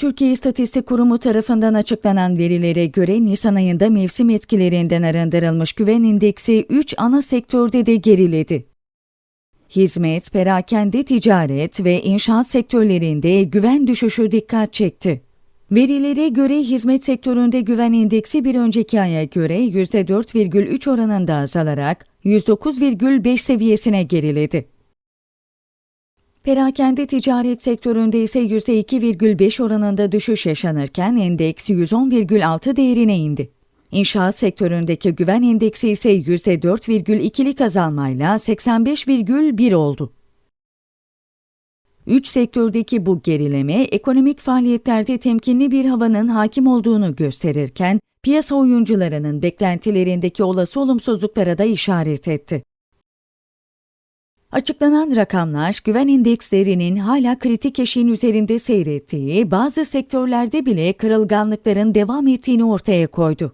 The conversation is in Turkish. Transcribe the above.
Türkiye İstatistik Kurumu tarafından açıklanan verilere göre Nisan ayında mevsim etkilerinden arındırılmış güven indeksi 3 ana sektörde de geriledi. Hizmet, perakende ticaret ve inşaat sektörlerinde güven düşüşü dikkat çekti. Verilere göre hizmet sektöründe güven indeksi bir önceki aya göre %4,3 oranında azalarak 109,5 seviyesine geriledi. Perakende ticaret sektöründe ise %2,5 oranında düşüş yaşanırken endeks 110,6 değerine indi. İnşaat sektöründeki güven endeksi ise %4,2'lik azalmayla 85,1 oldu. Üç sektördeki bu gerileme ekonomik faaliyetlerde temkinli bir havanın hakim olduğunu gösterirken piyasa oyuncularının beklentilerindeki olası olumsuzluklara da işaret etti. Açıklanan rakamlar güven endekslerinin hala kritik eşiğin üzerinde seyrettiği, bazı sektörlerde bile kırılganlıkların devam ettiğini ortaya koydu.